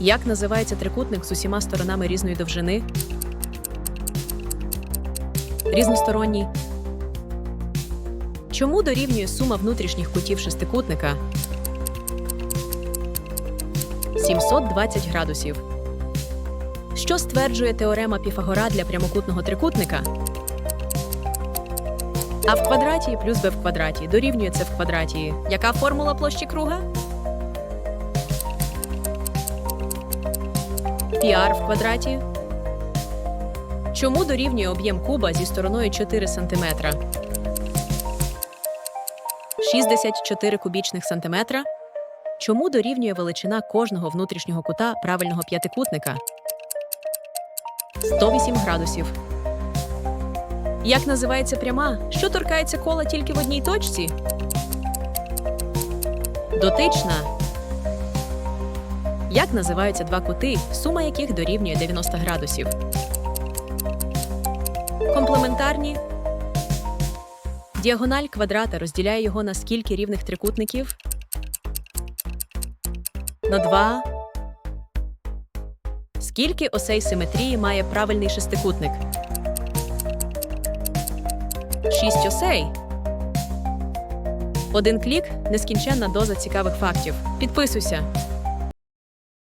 Як називається трикутник з усіма сторонами різної довжини? Різносторонній. Чому дорівнює сума внутрішніх кутів шестикутника? 720 градусів. Що стверджує теорема Піфагора для прямокутного трикутника? А в квадраті плюс b в квадраті дорівнює це в квадраті. Яка формула площі круга? Піар в квадраті. Чому дорівнює об'єм куба зі стороною 4 см? 64 кубічних сантиметра. Чому дорівнює величина кожного внутрішнього кута правильного п'ятикутника? 108 градусів. Як називається пряма, що торкається кола тільки в одній точці? Дотична. Як називаються два кути, сума яких дорівнює 90 градусів? Комплементарні. Діагональ квадрата розділяє його на скільки рівних трикутників? На два. Скільки осей симетрії має правильний шестикутник? Шість осей. Один клік нескінченна доза цікавих фактів. Підписуйся.